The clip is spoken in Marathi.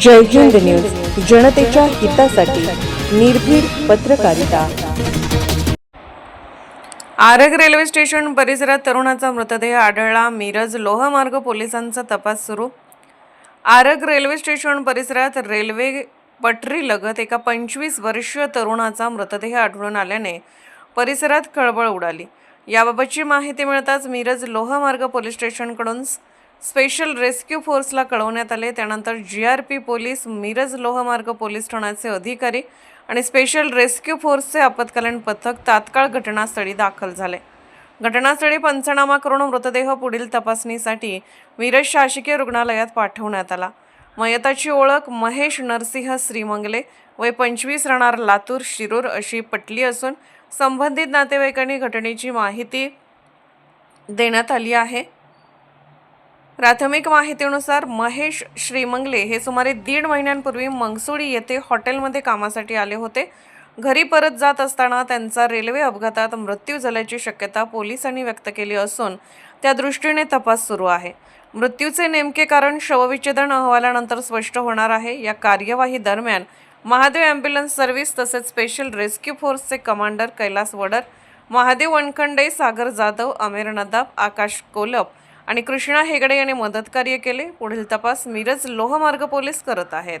जय हिंद न्यूज जनतेच्या हितासाठी निर्भीड पत्रकारिता. आरग रेल्वे स्टेशन परिसरात तरुणाचा मृतदेह आढळला. मिरज लोहमार्ग पोलिसांचा तपास सुरू. आरग रेल्वे स्टेशन परिसरात रेल्वे पटरी लगत एका पंचवीस वर्षीय तरुणाचा मृतदेह आढळून आल्याने परिसरात खळबळ उडाली. याबाबतची माहिती मिळताच मिरज लोहमार्ग पोलीस स्टेशनकडून स्पेशल रेस्क्यू फोर्सला कळवण्यात आले. त्यानंतर G R P police Miraj लोहमार्ग पोलीस ठाण्याचे अधिकारी आणि स्पेशल रेस्क्यू फोर्सचे आपत्कालीन पथक तात्काळ घटनास्थळी दाखल झाले. घटनास्थळी पंचनामा करून मृतदेह पुढील तपासणीसाठी मिरज शासकीय रुग्णालयात पाठवण्यात आला. मयताची ओळख महेश नरसिंह श्रीमंगले वय पंचवीस राहणार लातूर शिरूर अशी पटली असून संबंधित नातेवाईकांनी घटनेची माहिती देण्यात आली आहे. प्राथमिक माहितीनुसार महेश श्रीमंगले हे सुमारे दीड महिन्यांपूर्वी मंगसुडी येथे हॉटेलमध्ये कामासाठी आले होते. घरी परत जात असताना त्यांचा रेल्वे अपघातात मृत्यू झाल्याची शक्यता पोलिसांनी व्यक्त केली असून त्या दृष्टीने तपास सुरू आहे. मृत्यूचे नेमके कारण शवविच्छेदन अहवालानंतर स्पष्ट होणार आहे. या कार्यवाही दरम्यान महादेव ॲम्ब्युलन्स सर्व्हिस तसेच स्पेशल रेस्क्यू फोर्सचे कमांडर कैलास वडर महादेव वणखंडे सागर जाधव अमेर नदाब आकाश कोलप आणि कृष्णा हेगडे यांनी मदतकार्य केले. पुढील तपास मिरज लोहमार्ग पोलीस करत आहेत.